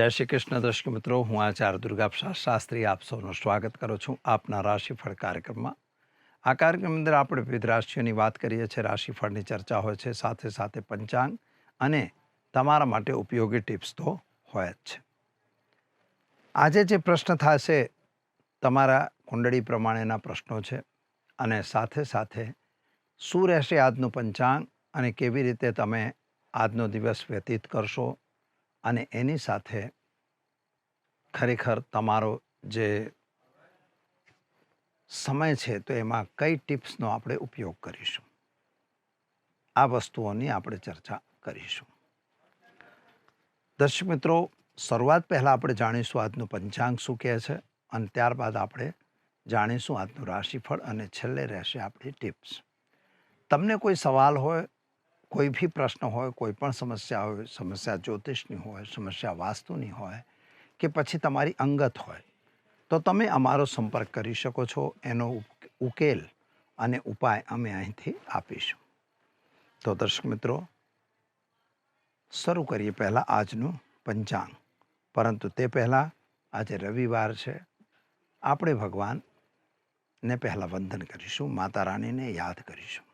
જય શ્રી કૃષ્ણ દર્શક મિત્રો, હું આચાર્ય દુર્ગાપ્રસાદ શાસ્ત્રી, આપ સૌનું સ્વાગત કરું છું આપના રાશિફળ કાર્યક્રમમાં. આ કાર્યક્રમ અંદર આપણે વિવિધ રાશિઓની વાત કરીએ છીએ. રાશિફળની ચર્ચા હોય છે, સાથે સાથે પંચાંગ અને તમારા માટે ઉપયોગી ટિપ્સ તો હોય જ છે. આજે જે પ્રશ્ન થશે તમારા કુંડળી પ્રમાણેના પ્રશ્નો છે અને સાથે સાથે શું રહેશે આજનું પંચાંગ અને કેવી રીતે તમે આજનો દિવસ વ્યતીત કરશો અને એની સાથે ખરેખર તમારો જે સમય છે, તો એમાં કઈ ટિપ્સનો આપણે ઉપયોગ કરીશું? આ વસ્તુઓની આપણે ચર્ચા કરીશું. દર્શક મિત્રો, શરૂઆત પહેલાં આપણે જાણીશું આજનું પંચાંગ શું કહે છે અને ત્યારબાદ આપણે જાણીશું આજનું રાશિફળ અને છેલ્લે રહેશે આપણી ટિપ્સ. તમને કોઈ સવાલ હોય, કોઈ બી પ્રશ્ન હોય, કોઈ પણ સમસ્યા હોય, સમસ્યા જ્યોતિષની હોય, સમસ્યા વાસ્તુની હોય કે પછી તમારી અંગત હોય, તો તમે અમારો સંપર્ક કરી શકો છો, એનો ઉકેલ અને ઉપાય અમે અહીંથી આપીશું. તો દર્શક મિત્રો, શરૂ કરીએ પહેલાં આજનું પંચાંગ. પરંતુ તે પહેલાં આજે રવિવાર છે. આપણે ભગવાનને પહેલાં વંદન કરીશું માતા રાણીને યાદ કરીશું.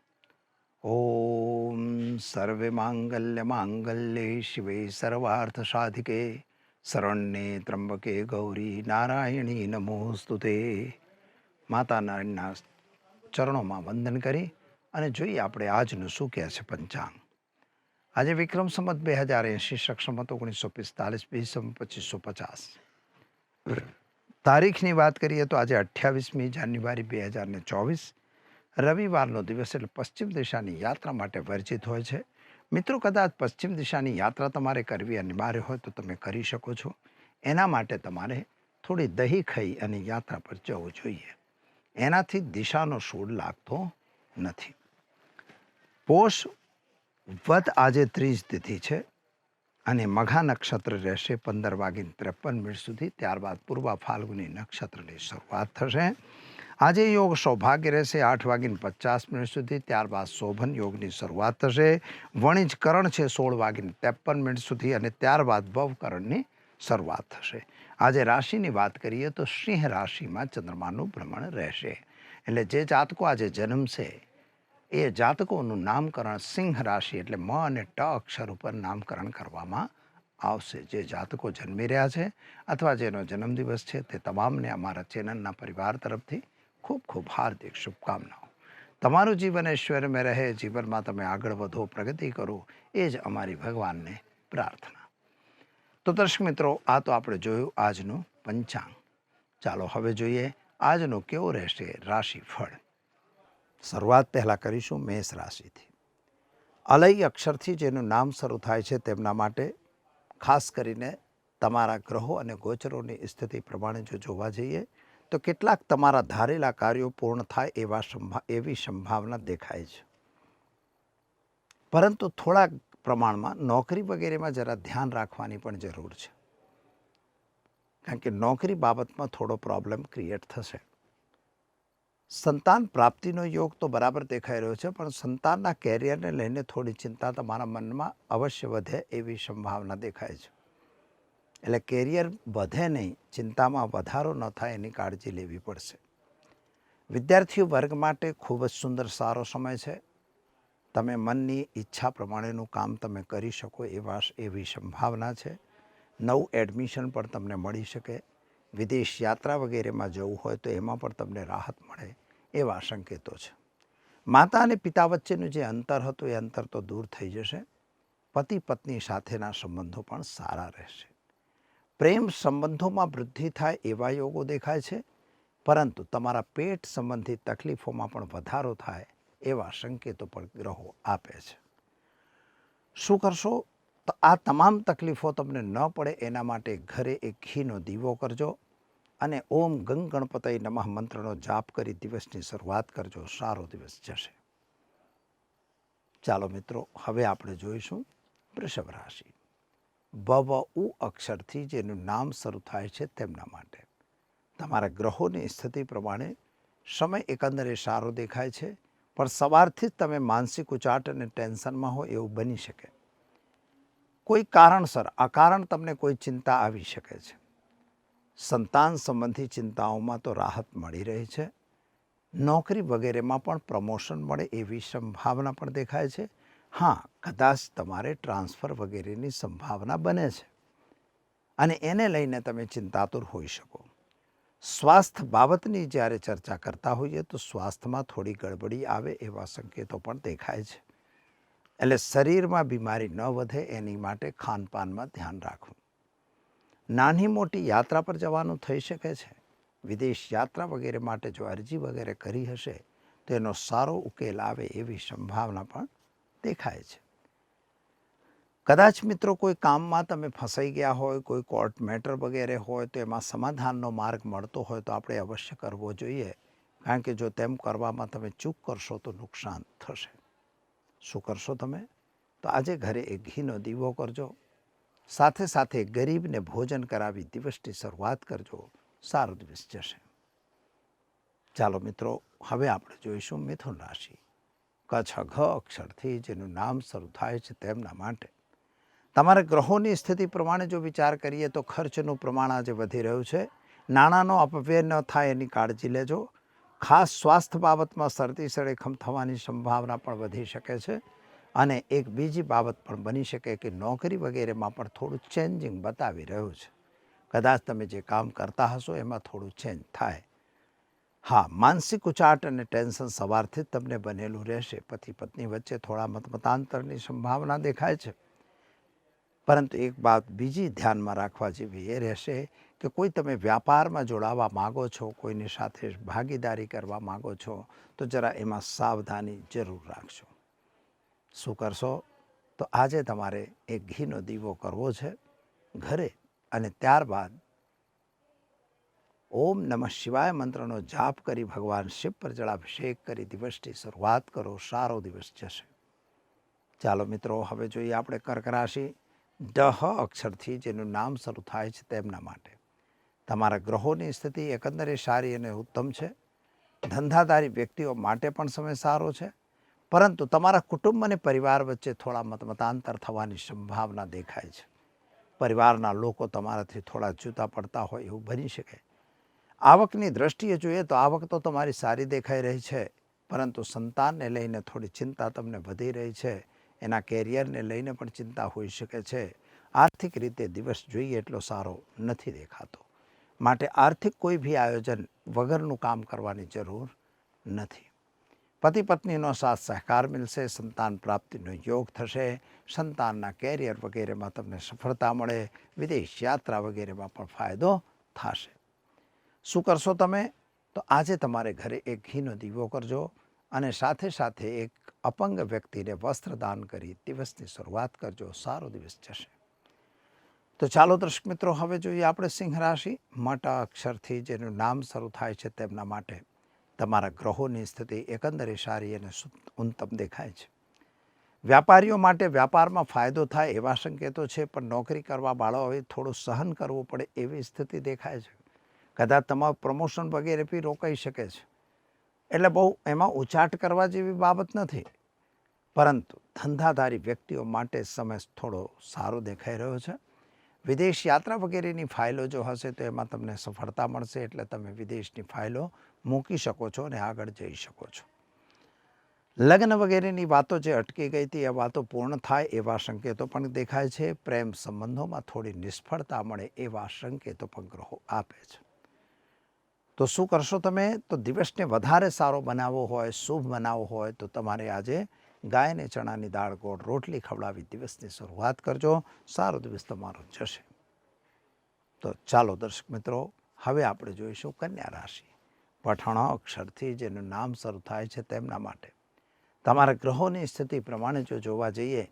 ઓમ સર્વે માંગલ્ય માંગલ્ય શિવે સર્વાર્થ સાધિકે. શરણ્યે ત્રંબકે ગૌરી નારાયણી નમોસ્તુતે માતા નારાયણના ચરણોમાં વંદન કરી અને જોઈએ આપણે આજનું શું કહે છે પંચાંગ. આજે વિક્રમ સંમત બે હજાર એંશી સક્ષમત ઓગણીસો પિસ્તાલીસ બીસમ પચીસો પચાસ. તારીખની વાત કરીએ તો આજે અઠ્યાવીસમી જાન્યુઆરી બે હજાર ચોવીસ, રવિવારનો દિવસ એટલે પશ્ચિમ દિશાની યાત્રા માટે વર્જિત હોય છે. મિત્રો કદાચ પશ્ચિમ દિશાની યાત્રા તમારે કરવી અનિવાર્ય હોય તો તમે કરી શકો છો. એના માટે તમારે થોડી દહીં ખાઈ અને યાત્રા પર જવું જોઈએ. એનાથી દિશાનો સૂડ લાગતો નથી. પોષ વધ આજે ત્રીજ તિથિ છે અને મઘા નક્ષત્ર રહેશે પંદર વાગીને ત્રેપન મિનિટ સુધી. ત્યારબાદ પૂર્વા ફાલ્ગુની નક્ષત્રની શરૂઆત થશે. આજે યોગ સૌભાગ્ય રહેશે. આઠ વાગીને પચાસ મિનિટ સુધી. ત્યારબાદ શોભન યોગની શરૂઆત થશે. વણિજ કરણ છે સોળ વાગીને ત્રેપન મિનિટ સુધી અને ત્યારબાદ ભવકરણની શરૂઆત થશે. આજે રાશિની વાત કરીએ તો સિંહ રાશિમાં ચંદ્રમાનું ભ્રમણ રહેશે. એટલે જે જાતકો આજે જન્મશે, એ જાતકોનું નામકરણ સિંહ રાશિ એટલે મ અને ટ અક્ષર ઉપર નામકરણ કરવામાં આવશે. જે જાતકો જન્મી રહ્યા છે અથવા જેનો જન્મદિવસ છે તે તમામને અમારા ચેનલના પરિવાર તરફથી ખૂબ ખૂબ હાર્દિક શુભકામનાઓ. તમારું જીવન ઐશ્વર્યમાં રહે, જીવનમાં તમે આગળ વધો, પ્રગતિ કરો, એ જ અમારી ભગવાનને પ્રાર્થના. તો દર્શક મિત્રો, આ તો આપણે જોયું આજનું પંચાંગ. ચાલો હવે જોઈએ આજનું કેવું રહેશે રાશિફળ. શરૂઆત પહેલાં કરીશું મેષ રાશિથી. અલય અક્ષરથી જેનું નામ શરૂ થાય છે તેમના માટે ખાસ કરીને તમારા ગ્રહો અને ગોચરોની સ્થિતિ પ્રમાણે જો જોવા જઈએ તો કેટલાક તમારા ધારેલા કાર્યો પૂર્ણ થાય એવા સંભા, એવી સંભાવના દેખાય છે. પરંતુ થોડાક પ્રમાણમાં નોકરી વગેરેમાં જરા ધ્યાન રાખવાની પણ જરૂર છે. કારણ કે નોકરી બાબતમાં થોડો પ્રોબ્લેમ ક્રિએટ થશે. સંતાન પ્રાપ્તિનો યોગ તો બરાબર દેખાઈ રહ્યો છે, પણ સંતાનના કેરિયરને લઈને થોડી ચિંતા તમારા મનમાં અવશ્ય વધે એવી સંભાવના દેખાય છે. એટલે કેરિયર વધે નહીં, ચિંતામાં વધારો ન થાય એની કાળજી લેવી પડશે. વિદ્યાર્થીઓ વર્ગ માટે ખૂબ જ સુંદર સારો સમય છે. તમે મનની ઈચ્છા પ્રમાણેનું કામ તમે કરી શકો એવા એવી સંભાવના છે. નવું એડમિશન પણ તમને મળી શકે. વિદેશ યાત્રા વગેરેમાં જવું હોય તો એમાં પણ તમને રાહત મળે એવા સંકેતો છે. માતા અને પિતા વચ્ચેનું જે અંતર હતું એ અંતર તો દૂર થઈ જશે. પતિ પત્ની સાથેના સંબંધો પણ સારા રહેશે. પ્રેમ સંબંધોમાં વૃદ્ધિ થાય એવા યોગો દેખાય છે, પરંતુ તમારા પેટ સંબંધિત તકલીફોમાં પણ વધારો થાય એવા સંકેતો પણ ગ્રહો આપે છે. શું કરશો? તો આ તમામ તકલીફો તમને ન પડે એના માટે ઘરે એક ઘીનો દીવો કરજો અને ઓમ ગંગ ગણપતય નમઃ મંત્રનો જાપ કરી દિવસની શરૂઆત કરજો. સારો દિવસ જશે. ચાલો મિત્રો, હવે આપણે જોઈશું વૃષભ રાશિ. બવ ઉ અક્ષરથી જેનું નામ શરૂ થાય છે તેમના માટે. તમારા ગ્રહોની સ્થિતિ પ્રમાણે સમય એકંદરે સારો દેખાય છે, પણ સવારથી જ તમે માનસિક ઉચાટ અને ટેન્શનમાં હો એવું બની શકે. કોઈ કારણસર આ કારણ તમને કોઈ ચિંતા આવી શકે છે. સંતાન સંબંધી ચિંતાઓમાં તો રાહત મળી રહી છે. નોકરી વગેરેમાં પણ પ્રમોશન મળે એવી સંભાવના પણ દેખાય છે. હા, કદાચ તમારે ટ્રાન્સફર વગેરેની સંભાવના બને છે. અને એને લઈને તમે ચિંતાતુર હોઈ શકો. સ્વાસ્થ્ય બાબતની જ્યારે ચર્ચા કરતા હોઈએ તો સ્વાસ્થ્યમાં થોડી ગડબડી આવે એવા સંકેતો પણ દેખાય છે. એટલે શરીરમાં બીમારી ન વધે એની માટે ખાનપાનમાં ધ્યાન રાખવું. નાની મોટી યાત્રા પર જવાનું થઈ શકે છે. વિદેશ યાત્રા વગેરે માટે જો અરજી વગેરે કરી હશે તો એનો સારો ઉકેલ આવે એવી સંભાવના પણ દેખાય છે. કદાચ મિત્રો કોઈ કામમાં તમે ફસાઈ ગયા હોય, કોઈ કોર્ટ મેટર વગેરે હોય, તો એમાં સમાધાનનો માર્ગ મળતો હોય તો આપણે અવશ્ય કરવો જોઈએ. કારણ કે જો તેમ કરવામાં તમે ચૂક કરશો તો નુકસાન થશે. શું કરશો તમે? તો આજે ઘરે એક ઘીનો દીવો કરજો. સાથે સાથે ગરીબને ભોજન કરાવી દિવસની શરૂઆત કરજો. સારો દિવસ જશે. ચાલો મિત્રો, હવે આપણે જોઈશું મિથુન રાશિ. કચ્છ ઘ અક્ષરથી જેનું નામ શરૂ થાય છે તેમના માટે. તમારે ગ્રહોની સ્થિતિ પ્રમાણે જો વિચાર કરીએ તો ખર્ચનું પ્રમાણ આજે વધી રહ્યું છે. નાણાંનો અપવ્યય ન થાય એની કાળજી લેજો. ખાસ સ્વાસ્થ્ય બાબતમાં શરદી સળેખમ થવાની સંભાવના પણ વધી શકે છે અને એક બીજી બાબત પણ બની શકે કે નોકરી વગેરેમાં પણ થોડું ચેન્જિંગ બતાવી રહ્યું છે. કદાચ તમે જે કામ કરતા હશો એમાં થોડું ચેન્જ થાય. હા, માનસિક ઉચાટ અને ટેન્શન સવારથી જ તમને બનેલું રહેશે. પતિ પત્ની વચ્ચે થોડા મતમતાંતરની સંભાવના દેખાય છે. પરંતુ એક વાત બીજી ધ્યાનમાં રાખવા જેવી એ રહેશે કે કોઈ તમે વ્યાપારમાં જોડાવા માગો છો, કોઈની સાથે ભાગીદારી કરવા માગો છો, તો જરા એમાં સાવધાની જરૂર રાખજો. શું કરશો? તો આજે તમારે એક ઘીનો દીવો કરવો છે ઘરે અને ત્યારબાદ ઓમ નમઃ શિવાય મંત્રનો જાપ કરી ભગવાન શિવ પર જળાભિષેક કરી દિવસની શરૂઆત કરો, સારો દિવસ જશે. ચાલો મિત્રો, હવે જોઈએ આપણે કર્ક રાશિ. ડહ અક્ષરથી જેનું નામ શરૂ થાય છે તેમના માટે. તમારા ગ્રહોની સ્થિતિ એકંદરે સારી અને ઉત્તમ છે. ધંધાદારી વ્યક્તિઓ માટે પણ સમય સારો છે. પરંતુ તમારા કુટુંબ અને પરિવાર વચ્ચે થોડા મતમતાંતર થવાની સંભાવના દેખાય છે. પરિવારના લોકો તમારાથી થોડા જુદા પડતા હોય એવું બની શકે. આવકની દ્રષ્ટિએ જોઈએ તો આવક તો તમારી સારી દેખાઈ રહી છે, પરંતુ સંતાનને લઈને થોડી ચિંતા તમને વધી રહી છે. એના કેરિયરને લઈને પણ ચિંતા હોઈ શકે છે. આર્થિક રીતે દિવસ જોઈએ એટલો સારો નથી દેખાતો. માટે આર્થિક કોઈ બી આયોજન વગરનું કામ કરવાની જરૂર નથી. પતિ પત્નીનો સાથ સહકાર મળશે સંતાન પ્રાપ્તિનો યોગ થશે, સંતાનના કેરિયર વગેરેમાં તમને સફળતા મળે, વિદેશ યાત્રા વગેરેમાં પણ ફાયદો થશે. શું કરશો તમે? તો આજે તમારે ઘરે એક ઘીનો દીવો કરજો અને સાથે સાથે એક અપંગ વ્યક્તિને વસ્ત્રદાન કરી દિવસની શરૂઆત કરજો. સારો દિવસ જશે. તો ચાલો દર્શક મિત્રો, હવે જોઈએ આપણે સિંહ રાશિ. મોટા અક્ષરથી જેનું નામ શરૂ થાય છે તેમના માટે તમારા ગ્રહોની સ્થિતિ એકંદરે સારી અને ઉત્તમ દેખાય છે. વ્યાપારીઓ માટે વ્યાપારમાં ફાયદો થાય એવા સંકેતો છે, પણ નોકરી કરવા વાળાઓએ થોડું સહન કરવું પડે એવી સ્થિતિ દેખાય છે. કદાચ તમારું પ્રમોશન વગેરે બી રોકાઈ શકે છે. એટલે બહુ એમાં ઉચાટ કરવા જેવી બાબત નથી. પરંતુ ધંધાધારી વ્યક્તિઓ માટે સમય થોડો સારો દેખાઈ રહ્યો છે. વિદેશ યાત્રા વગેરેની ફાઇલો જો હશે તો એમાં તમને સફળતા મળશે એટલે તમે વિદેશની ફાઇલો મૂકી શકો છો અને આગળ જઈ શકો છો. લગ્ન વગેરેની વાતો જે અટકી ગઈ હતી એ વાતો પૂર્ણ થાય એવા સંકેતો પણ દેખાય છે. પ્રેમ સંબંધોમાં થોડી નિષ્ફળતા મળે એવા સંકેતો પણ ગ્રહો આપે છે. તો શું કરશો તમે? તો દિવસને વધારે સારો બનાવવો હોય, શુભ બનાવવો હોય, તો તમારે આજે ગાયને ચણાની દાળ ગોળ રોટલી ખવડાવી દિવસની શરૂઆત કરજો. સારો દિવસ તમારો જશે. તો ચાલો દર્શક મિત્રો, હવે આપણે જોઈશું કન્યા રાશિ. પઠાણા અક્ષરથી જેનું નામ શરૂ થાય છે તેમના માટે. તમારા ગ્રહોની સ્થિતિ પ્રમાણે જો જોવા જઈએ,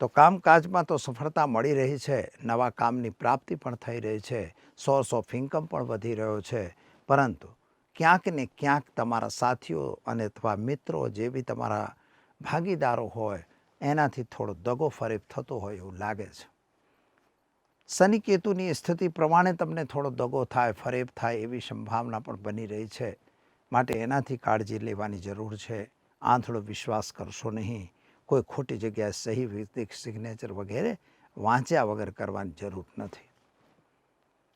તો કામકાજમાં તો સફળતા મળી રહી છે. નવા કામની પ્રાપ્તિ પણ થઈ રહી છે. સોર્સ ઓફ ઇન્કમ પણ વધી રહ્યો છે. પરંતુ ક્યાંક ને ક્યાંક તમારા સાથીઓ અને અથવા મિત્રો જે બી તમારા ભાગીદારો હોય, એનાથી થોડો દગો ફરેબ થતો હોય એવું લાગે છે. શનિ કેતુની સ્થિતિ પ્રમાણે તમને થોડો દગો થાય, ફરેબ થાય એવી સંભાવના પણ બની રહી છે. માટે એનાથી કાળજી લેવાની જરૂર છે. આંધળો વિશ્વાસ કરશો નહીં. કોઈ ખોટી જગ્યાએ સહી સિગ્નેચર વગેરે વાંચ્યા વગર કરવાની જરૂર નથી.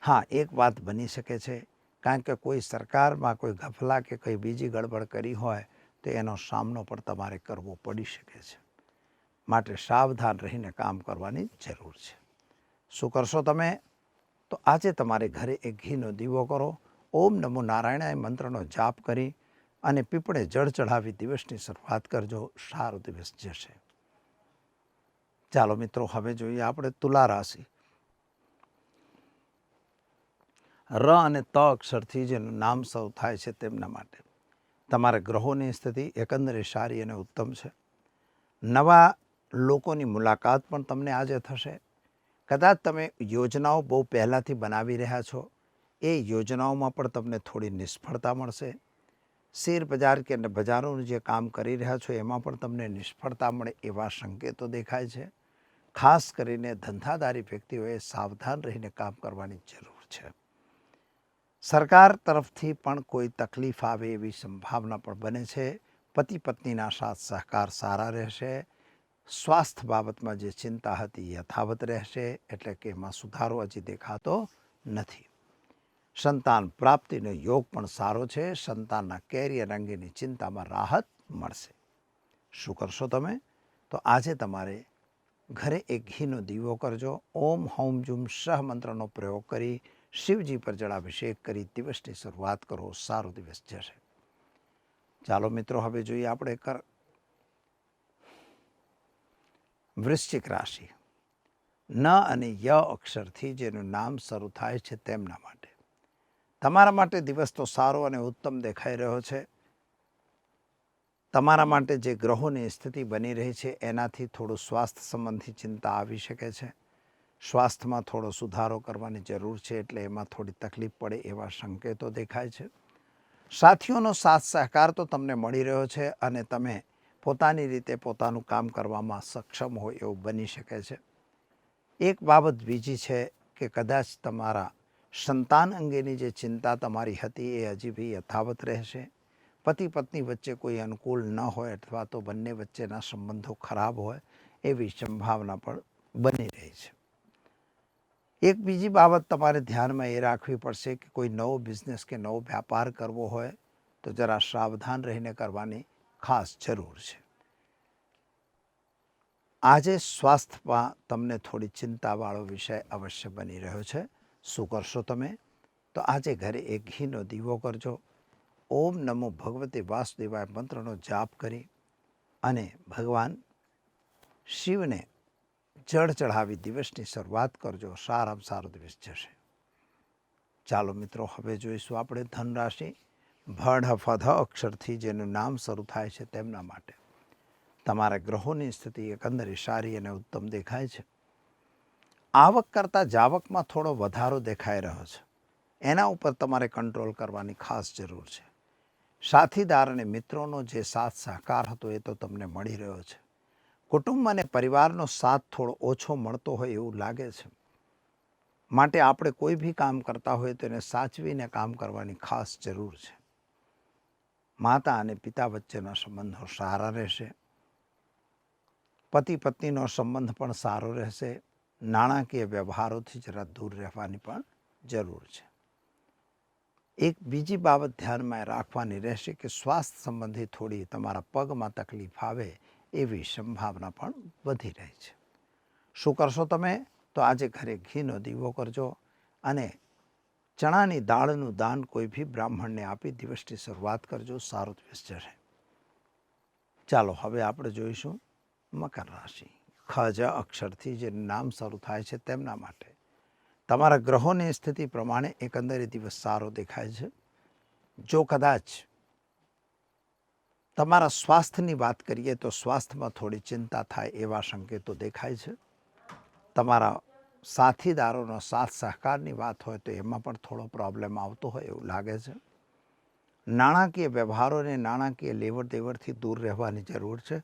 હા, એક વાત બની શકે છે. કારણ કે કોઈ સરકારમાં કોઈ ગફલા કે કંઈ બીજી ગડબડ કરી હોય, તો એનો સામનો પણ તમારે કરવો પડી શકે છે. માટે સાવધાન રહીને કામ કરવાની જરૂર છે. શું કરશો તમે? તો આજે તમારે ઘરે એક ઘીનો દીવો કરો. ઓમ નમો નારાયણાય મંત્રનો જાપ કરી અને પીપળે જળ ચઢાવી દિવસની શરૂઆત કરજો. સારો દિવસ જશે. ચાલો મિત્રો, હવે જોઈએ આપણે તુલા રાશિ. ર અને ત અક્ષરથી જેનું નામ સૌ થાય છે તેમના માટે. તમારા ગ્રહોની સ્થિતિ એકંદરે સારી અને ઉત્તમ છે. નવા લોકોની મુલાકાત પણ તમને આજે થશે. કદાચ તમે યોજનાઓ બહુ પહેલાંથી બનાવી રહ્યા છો. એ યોજનાઓમાં પણ તમને થોડી નિષ્ફળતા મળશે. શેર બજાર કે બજારોનું જે કામ કરી રહ્યા છો એમાં પણ તમને નિષ્ફળતા મળે એવા સંકેતો દેખાય છે. ખાસ કરીને ધંધાદારી વ્યક્તિઓએ સાવધાન રહીને કામ કરવાની જરૂર છે. સરકાર તરફથી પણ કોઈ તકલીફ આવે એવી સંભાવના પણ બને છે. પતિ પત્નીના સાથ સહકાર સારા રહેશે. સ્વાસ્થ્ય બાબતમાં જે ચિંતા હતી યથાવત રહેશે, એટલે કે એમાં સુધારો હજી દેખાતો નથી. સંતાન પ્રાપ્તિનો યોગ પણ સારો છે. સંતાનના કેરિયર અંગેની ચિંતામાં રાહત મળશે. શું કરશો તમે? તો આજે તમારે ઘરે એક ઘીનો દીવો કરજો. ઓમ, હોમ, જુમ સહ મંત્રનો પ્રયોગ કરી શિવજી પર જળાભિષેક કરી દિવસની શરૂઆત કરો, સારો દિવસ જશે. ચાલો મિત્રો, હવે જોઈએ આપણે કર, વૃશ્ચિક રાશિ. ન અને ય અક્ષરથી જેનું નામ શરૂ થાય છે તેમના માટે. તમારા માટે દિવસ તો સારો અને ઉત્તમ દેખાઈ રહ્યો છે. તમારા માટે જે ગ્રહોની સ્થિતિ બની રહી છે, એનાથી થોડું સ્વાસ્થ્ય સંબંધી ચિંતા આવી શકે છે. સ્વાસ્થ્યમાં થોડો સુધારો કરવાની જરૂર છે એટલે એમાં થોડી તકલીફ પડે એવા સંકેતો દેખાય છે. સાથીઓનો સાથ સહકાર તો તમને મળી રહ્યો છે અને તમે પોતાની રીતે પોતાનું કામ કરવામાં સક્ષમ હોય એવું બની શકે છે. એક બાબત બીજી છે કે કદાચ તમારા સંતાન અંગેની જે ચિંતા તમારી હતી એ હજી બી યથાવત રહેશે. પતિ પત્ની વચ્ચે કોઈ અનુકૂળ ન હોય અથવા તો બંને વચ્ચેના સંબંધો ખરાબ હોય એવી સંભાવના પણ બની એક બીજી બાબત તમારે ધ્યાનમાં એ રાખવી પડશે કે કોઈ નવો બિઝનેસ કે નવો વ્યાપાર કરવો હોય તો જરા સાવધાન રહીને કરવાની ખાસ જરૂર છે. આજે સ્વાસ્થ્યમાં તમને થોડી ચિંતાવાળો વિષય અવશ્ય બની રહ્યો છે. શું કરશો તમે? તો આજે ઘરે એક ઘીનો દીવો કરજો. ઓમ નમો ભગવતે વાસુદેવાય મંત્રનો જાપ કરી અને ભગવાન શિવને જળ ચઢાવી દિવસની શરૂઆત કરજો. સારામાં સારો દિવસ જશે. ચાલો મિત્રો, હવે જોઈશું આપણે ધનરાશિ. ભડ ફધ અક્ષરથી જેનું નામ શરૂ થાય છે તેમના માટે. તમારા ગ્રહોની સ્થિતિ એકંદરે સારી અને ઉત્તમ દેખાય છે. આવક કરતાં જાવકમાં થોડો વધારો દેખાઈ રહ્યો છે. એના ઉપર તમારે કંટ્રોલ કરવાની ખાસ જરૂર છે. સાથીદાર અને મિત્રોનો જે સાથ સહકાર હતો એ તો તમને મળી રહ્યો છે. કુટુંબ અને પરિવારનો સાથ થોડો ઓછો મળતો હોય એવું લાગે છે. માટે આપણે કોઈ બી કામ કરતા હોય તો એને સાચવીને કામ કરવાની ખાસ જરૂર છે. માતા અને પિતા વચ્ચેનો સંબંધો સારા રહેશે. પતિ પત્નીનો સંબંધ પણ સારો રહેશે. નાણાકીય વ્યવહારોથી જરા દૂર રહેવાની પણ જરૂર છે. એક બીજી બાબત ધ્યાનમાં રાખવાની રહેશે કે સ્વાસ્થ્ય સંબંધી થોડી તમારા પગમાં તકલીફ આવે એવી સંભાવના પણ વધી રહી છે. શું કરશો તમે? તો આજે ઘરે ઘીનો દીવો કરજો અને ચણાની દાળનું દાન કોઈ બી બ્રાહ્મણને આપી દિવસની શરૂઆત કરજો. સારો દિવસ જશે. ચાલો, હવે આપણે જોઈશું મકર રાશિ. ખજ અક્ષરથી જે નામ શરૂ થાય છે તેમના માટે. તમારા ગ્રહોની સ્થિતિ પ્રમાણે એકંદરે દિવસ સારો દેખાય છે. જો કદાચ તમારા સ્વાસ્થ્યની વાત કરીએ તો સ્વાસ્થ્યમાં થોડી ચિંતા થાય એવા સંકેતો દેખાય છે. તમારા સાથીદારોનો સાથ સહકારની વાત હોય તો એમાં પણ થોડો પ્રોબ્લેમ આવતો હોય એવું લાગે છે. નાણાકીય વ્યવહારોને નાણાકીય લેવડ દેવડથી દૂર રહેવાની જરૂર છે.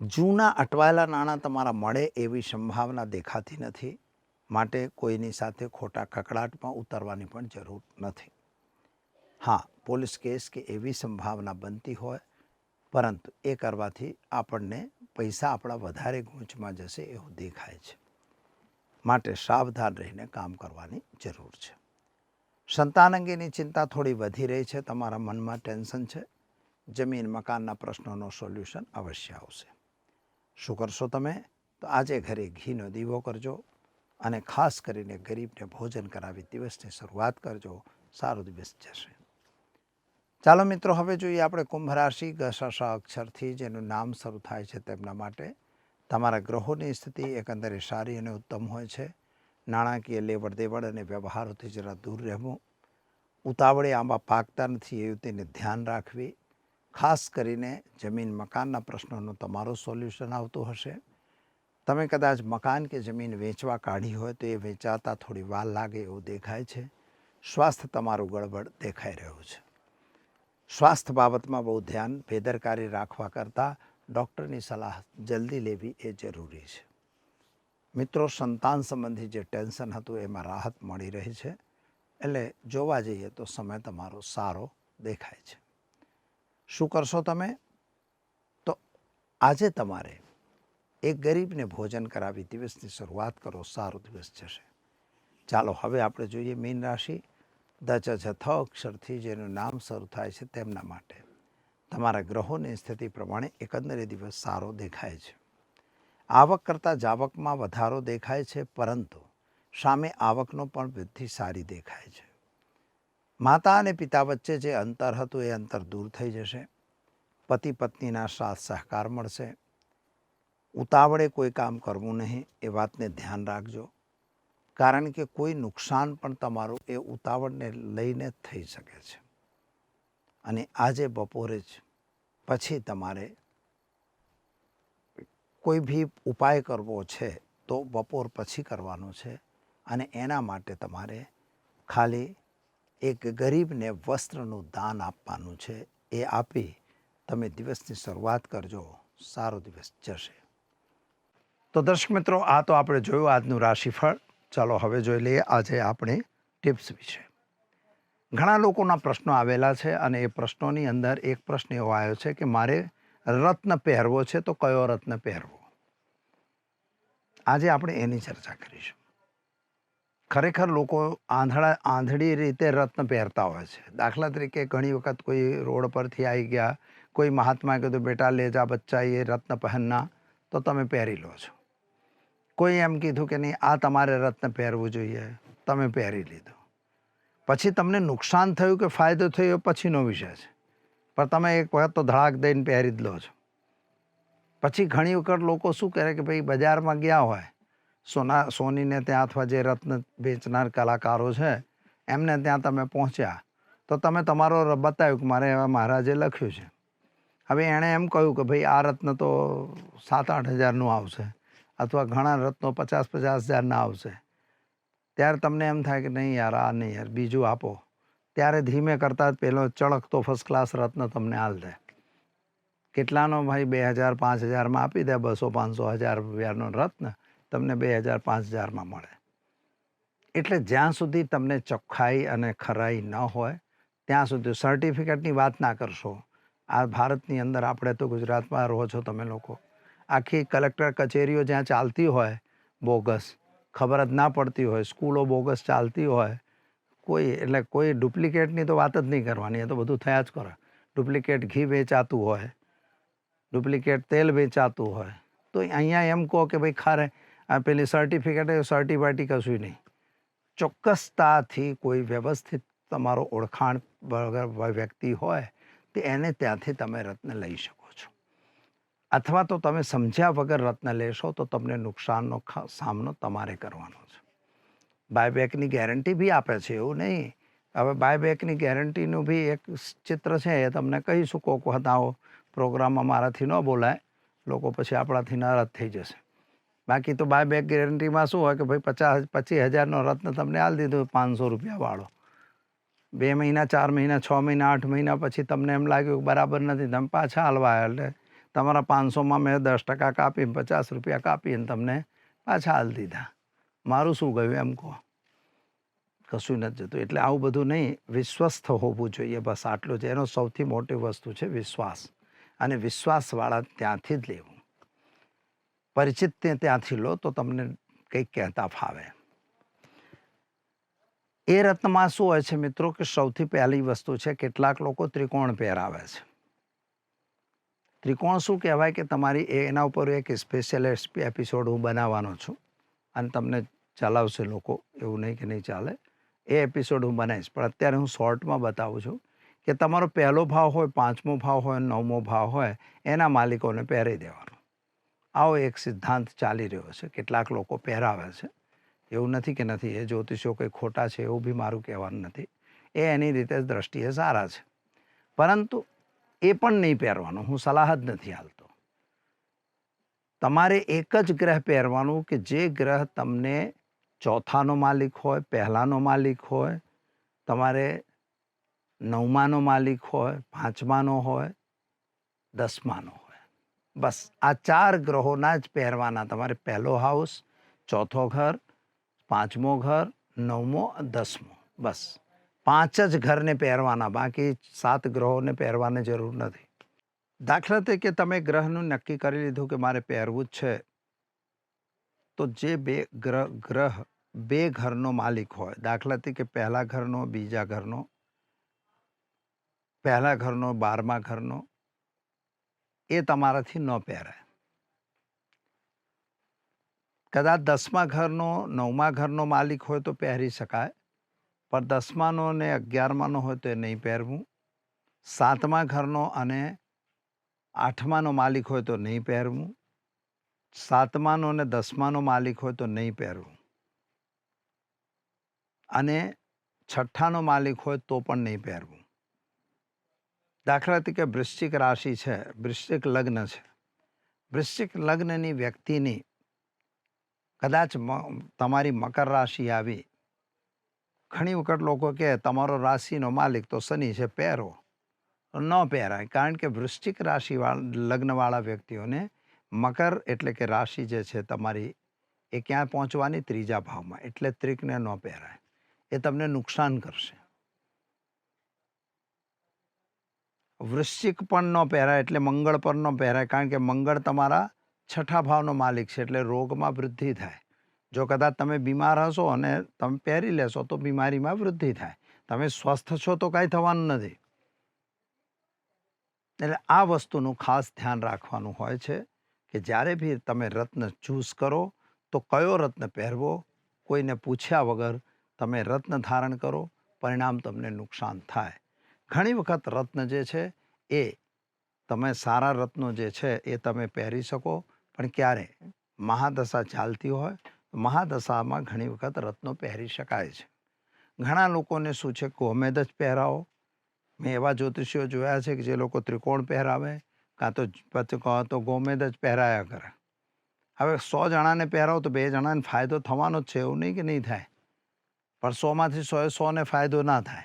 જૂના અટવાયેલા નાણાં તમારા મળે એવી સંભાવના દેખાતી નથી. માટે કોઈની સાથે ખોટા કકડાટમાં ઉતરવાની પણ જરૂર નથી. હા, પોલીસ કેસ કે એવી સંભાવના બનતી હોય, પરંતુ એ કરવાથી આપણને પૈસા આપણા વધારે ગૂંચમાં જશે એવું દેખાય છે. માટે સાવધાન રહીને કામ કરવાની જરૂર છે. સંતાન અંગેની ચિંતા થોડી વધી રહી છે. તમારા મનમાં ટેન્શન છે. જમીન મકાનના પ્રશ્નોનો સોલ્યુશન અવશ્ય આવશે. શું કરશો તમે? તો આજે ઘરે ઘીનો દીવો કરજો અને ખાસ કરીને ગરીબને ભોજન કરાવી દિવસની શરૂઆત કરજો. સારો દિવસ જશે. ચાલો મિત્રો, હવે જોઈએ આપણે કુંભ રાશિ ગસસ અક્ષરથી જેનું નામ શરૂ થાય છે તેમના માટે. તમારા ગ્રહોની સ્થિતિ એકંદરે સારી અને ઉત્તમ હોય છે. નાણાકીય લેવડ દેવડ અને વ્યવહારોથી જરા દૂર રહેવું. ઉતાવળે આંબા પાકતા નથી એવું તેને ધ્યાન રાખવી. ખાસ કરીને જમીન મકાનના પ્રશ્નોનું તમારું સોલ્યુશન આવતું હશે. તમે કદાચ મકાન કે જમીન વેચવા કાઢી હોય તો એ વેચાતા થોડી વાર લાગે એવું દેખાય છે. સ્વાસ્થ્ય તમારું ગડબડ દેખાઈ રહ્યું છે. સ્વાસ્થ્ય બાબતમાં બહુ ધ્યાન બેદરકારી રાખવા કરતાં ડૉક્ટરની સલાહ જલ્દી લેવી એ જરૂરી છે. મિત્રો, સંતાન સંબંધી જે ટેન્શન હતું એમાં રાહત મળી રહી છે. એટલે જોવા જઈએ તો સમય તમારો સારો દેખાય છે. શું કરશો તમે? તો આજે તમારે એક ગરીબને ભોજન કરાવી દિવસની શરૂઆત કરો, સારો દિવસ જશે. ચાલો, હવે આપણે જોઈએ મીન રાશિ. દચ છ અક્ષરથી જેનું નામ શરૂ થાય છે તેમના માટે. તમારા ગ્રહોની સ્થિતિ પ્રમાણે એકંદરે દિવસ સારો દેખાય છે. આવક કરતાં જાવકમાં વધારો દેખાય છે, પરંતુ સામે આવકનો પણ વૃદ્ધિ સારી દેખાય છે. માતા અને પિતા વચ્ચે જે અંતર હતું એ અંતર દૂર થઈ જશે. પતિ પત્નીના સાથ સહકાર મળશે. ઉતાવળે કોઈ કામ કરવું નહીં, એ વાતને ધ્યાન રાખજો. કારણ કે કોઈ નુકસાન પણ તમારું એ ઉતાવળને લઈને થઈ શકે છે. અને આજે બપોરે જ પછી તમારે કોઈ બી ઉપાય કરવો છે તો બપોર પછી કરવાનો છે અને એના માટે તમારે ખાલી એક ગરીબને વસ્ત્રનું દાન આપવાનું છે એ આપી તમે દિવસની શરૂઆત કરજો. સારો દિવસ જશે. તો દર્શક મિત્રો, આ તો આપણે જોયું આજનું રાશિફળ. ચાલો હવે જોઈ લઈએ આજે આપણે ટિપ્સ વિશે. ઘણા લોકોના પ્રશ્નો આવેલા છે અને એ પ્રશ્નોની અંદર એક પ્રશ્ન એવો આવ્યો છે કે મારે રત્ન પહેરવો છે તો કયો રત્ન પહેરવો? આજે આપણે એની ચર્ચા કરીશું. ખરેખર લોકો આંધળા, આંધળી રીતે રત્ન પહેરતા હોય છે. દાખલા તરીકે ઘણી વખત કોઈ રોડ પરથી આવી ગયા, કોઈ મહાત્માએ કીધું, બેટા, લે જા બચ્ચા એ રત્ન પહેરના તો તમે પહેરી લો છો. કોઈ એમ કીધું કે નહીં, આ તમારે રત્ન પહેરવું જોઈએ. તમે પહેરી લીધું. પછી તમને નુકસાન થયું કે ફાયદો થયો, પછીનો વિષય છે. પણ તમે એક વખત તો ધડાક દઈને પહેરી જ લો છો. પછી ઘણી વખત લોકો શું કરે કે ભાઈ, બજારમાં ગયા હોય, સોના, સોનીને ત્યાં અથવા જે રત્ન વેચનાર કલાકારો છે, એમને ત્યાં તમે પહોંચ્યા, તો તમે તમારો બતાવ્યું કે મારે એવા મહારાજે લખ્યું છે. હવે એણે એમ કહ્યું કે ભાઈ, આ રત્ન તો સાત આઠ હજારનું આવશે. અથવા ઘણા રત્નો પચાસ પચાસ હજારના આવશે. ત્યારે તમને એમ થાય કે નહીં યાર, આ નહીં યાર, બીજું આપો. ત્યારે ધીમે કરતાં પેલો ચળકતો ફર્સ્ટ ક્લાસ રત્ન તમને હાલ દે. કેટલાનો ભાઈ? બે હજાર, પાંચ હજારમાં આપી દે, બસો, પાંચસો, હજાર રૂપિયાનો રત્ન તમને બે હજાર, પાંચ હજારમાં મળે. એટલે જ્યાં સુધી તમને ચોખ્ખાઈ અને ખરાઈ ન હોય, ત્યાં સુધી સર્ટિફિકેટની વાત ના કરશો. આ ભારતની અંદર આપણે તો ગુજરાતમાં રહો છો તમે લોકો. આખી કલેક્ટર કચેરીઓ જ્યાં ચાલતી હોય, બોગસ. ખબર જ ના પડતી હોય, સ્કૂલો બોગસ ચાલતી હોય. કોઈ, એટલે કોઈ ડુપ્લિકેટની તો વાત જ નહીં કરવાની, એ તો બધું થયા જ કરે. ડુપ્લિકેટ ઘી વેચાતું હોય, ડુપ્લિકેટ તેલ વેચાતું હોય. તો અહીંયા એમ કહો કે ભાઈ ખારે, આ પેલી સર્ટિફિકેટ સર્ટિફાટી કશું નહીં. ચોક્કસતાથી કોઈ વ્યવસ્થિત તમારો ઓળખાણ વ્યક્તિ હોય, તો એને ત્યાંથી તમે રત્ન લઈ શકો. અથવા તો તમે સમજ્યા વગર રત્ન લેશો, તો તમને નુકસાનનો સામનો તમારે કરવાનો છે. બાયબેકની ગેરંટી બી આપે છે એવું નહીં. હવે બાયબેકની ગેરંટીનું બી એક ચિત્ર છે, એ તમને કહીશું. કોક હતા આવો પ્રોગ્રામમાં મારાથી ન બોલાય. લોકો પછી આપણાથી નારાજ થઈ જશે. બાકી તો બાયબેક ગેરંટીમાં શું હોય કે ભાઈ પચાસ, પચીસ હજારનો રત્ન તમને આલ દીધો પાંચસો રૂપિયાવાળો બે મહિના, ચાર મહિના, છ મહિના, આઠ મહિના પછી તમને એમ લાગ્યું કે બરાબર નથી, તમે પાછા હાલવા એટલે તમારા પાંચસોમાં મેં દસ ટકા કાપી પચાસ રૂપિયા કાપીને તમને પાછા હાલ દીધા. મારું શું ગયું એમ કહો? કશું નથી જતું. એટલે આવું બધું નહીં, વિશ્વસ્ત હોવું જોઈએ બસ આટલું જ. એનો સૌથી મોટી વસ્તુ છે વિશ્વાસ. અને વિશ્વાસવાળા ત્યાંથી જ લેવું. પરિચિતને ત્યાંથી લો તો તમને કંઈક કહેતા ફાવે. એ રત્નમાં શું હોય છે મિત્રો કે સૌથી પહેલી વસ્તુ છે, કેટલાક લોકો ત્રિકોણ પહેરાવે છે. ત્રિકોણ શું કહેવાય કે તમારી એના ઉપર એક સ્પેશિયલ એપિસોડ હું બનાવવાનો છું અને તમને ચલાવશે લોકો, એવું નહીં કે નહીં ચાલે. એ એપિસોડ હું બનાવીશ. પણ અત્યારે હું શોર્ટમાં બતાવું છું કે તમારો પહેલો ભાવ હોય, પાંચમો ભાવ હોય, નવમો ભાવ હોય, એના માલિકોને પહેરી દેવાનો. આવો એક સિદ્ધાંત ચાલી રહ્યો છે. કેટલાક લોકો પહેરાવે છે. એવું નથી કે નથી. એ જ્યોતિષો કંઈ ખોટા છે એવું બી મારું કહેવાનું નથી. એ એની રીતે દ્રષ્ટિએ સારા છે. પરંતુ એ પણ નહીં પહેરવાનું. હું સલાહ જ નથી હાલતો તમારે એક જ ગ્રહ પહેરવાનું કે જે ગ્રહ તમને ચોથાનો માલિક હોય, પહેલાંનો માલિક હોય, તમારે નવમાનો માલિક હોય, પાંચમાનો હોય, દસમાનો હોય. બસ, આ ચાર ગ્રહોના જ પહેરવાના. તમારે પહેલો હાઉસ ચોથો ઘર, પાંચમો ઘર, નવમો, દસમો. બસ. પાંચ જ ઘરને પહેરવાના, બાકી સાત ગ્રહોને પહેરવાની જરૂર નથી. દાખલા તરીકે તમે ગ્રહનું નક્કી કરી લીધું કે મારે પહેરવું જ છે, તો જે બે ગ્રહ ગ્રહ બે ઘરનો માલિક હોય, દાખલા તરીકે પહેલા ઘરનો, બીજા ઘરનો, પહેલા ઘરનો, બારમા ઘરનો, એ તમારાથી ન પહેરાય. કદાચ દસમા ઘરનો, નવમા ઘરનો માલિક હોય તો પહેરી શકાય પણ દસમાનો ને અગિયારમાનો હોય તો એ નહીં પહેરવું. સાતમા ઘરનો અને આઠમાનો માલિક હોય તો નહીં પહેરવું. સાતમાનો અને દસમાનો માલિક હોય તો નહીં પહેરવું. અને છઠ્ઠાનો માલિક હોય તો પણ નહીં પહેરવું. દાખલા તરીકે વૃશ્ચિક રાશિ છે, વૃશ્ચિક લગ્ન છે. વૃશ્ચિક લગ્નની વ્યક્તિની કદાચ તમારી મકર રાશિ આવી ઘણી વખત લોકો કહે, તમારો રાશિનો માલિક તો શનિ છે, પહેરો. ન પહેરાય, કારણ કે વૃશ્ચિક રાશિવાળા, લગ્નવાળા વ્યક્તિઓને મકર એટલે કે રાશિ જે છે તમારી, એ ક્યાં પહોંચવાની ત્રીજા ભાવમાં, એટલે ત્રિકને ન પહેરાય. એ તમને નુકસાન કરશે. વૃશ્ચિક પણ ન પહેરાય એટલે મંગળ પણ ન પહેરાય, કારણ કે મંગળ તમારા છઠ્ઠા ભાવનો માલિક છે, એટલે રોગમાં વૃદ્ધિ થાય. જો કદાચ તમે બીમાર હશો અને તમે પહેરી લેશો, તો બીમારીમાં વૃદ્ધિ થાય. તમે સ્વસ્થ છો તો કાંઈ થવાનું નથી. એટલે આ વસ્તુનું ખાસ ધ્યાન રાખવાનું હોય છે કે જ્યારે બી તમે રત્ન ચૂઝ કરો, તો કયો રત્ન પહેરવો? કોઈને પૂછ્યા વગર તમે રત્ન ધારણ કરો, પરિણામ તમને નુકસાન થાય. ઘણી વખત રત્ન જે છે, એ તમે સારા રત્નો જે છે, એ તમે પહેરી શકો, પણ ક્યારે? મહાદશા ચાલતી હોય મહાદશામાં ઘણી વખત રત્નો પહેરી શકાય છે. ઘણા લોકોને શું છે કોમેદ જ પહેરાવો. મેં એવા જ્યોતિષીઓ જોયા છે કે જે લોકો ત્રિકોણ પહેરાવે, કાં તો કહો તો ગોમેદ જ પહેરાયા કરે. હવે સો જણાને પહેરાવો તો બે જણાને ફાયદો થવાનો જ છે, એવું નહીં કે નહીં થાય. પણ સોમાંથી સોએ સોને ફાયદો ના થાય.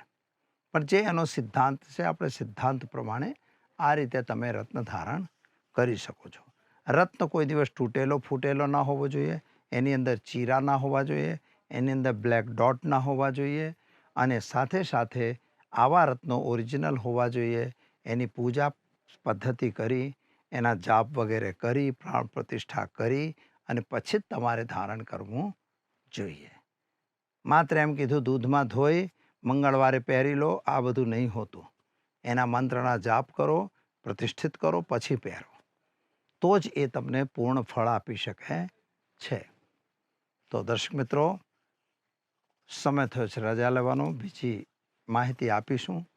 પણ જે એનો સિદ્ધાંત છે, આપણે સિદ્ધાંત પ્રમાણે આ રીતે તમે રત્ન ધારણ કરી શકો છો. રત્ન કોઈ દિવસ તૂટેલો, ફૂટેલો ના હોવો જોઈએ. એની અંદર ચીરા ના હોવા જોઈએ, એની અંદર બ્લેક ડોટ ના હોવા જોઈએ અને સાથે સાથે આવા રત્નો ઓરિજિનલ હોવા જોઈએ. એની પૂજા પદ્ધતિ કરી, એના જાપ વગેરે કરી, પ્રાણ પ્રતિષ્ઠા કરી અને પછી જ તમારે ધારણ કરવું જોઈએ. માત્ર એમ કીધું, દૂધમાં ધોઈ, મંગળવારે પહેરી લો, આ બધું નહીં હોતું. એના મંત્રના જાપ કરો, પ્રતિષ્ઠિત કરો, પછી પહેરો. તો જ એ તમને પૂર્ણ ફળ આપી શકે છે. તો દર્શક મિત્રો, સમય થયો છે રજા લેવાનો. બીજી માહિતી આપીશું.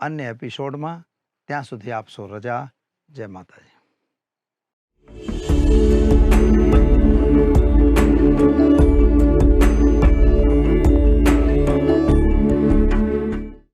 અન્ય એપિસોડમાં ત્યાં સુધી આપશો રજા. જય માતાજી.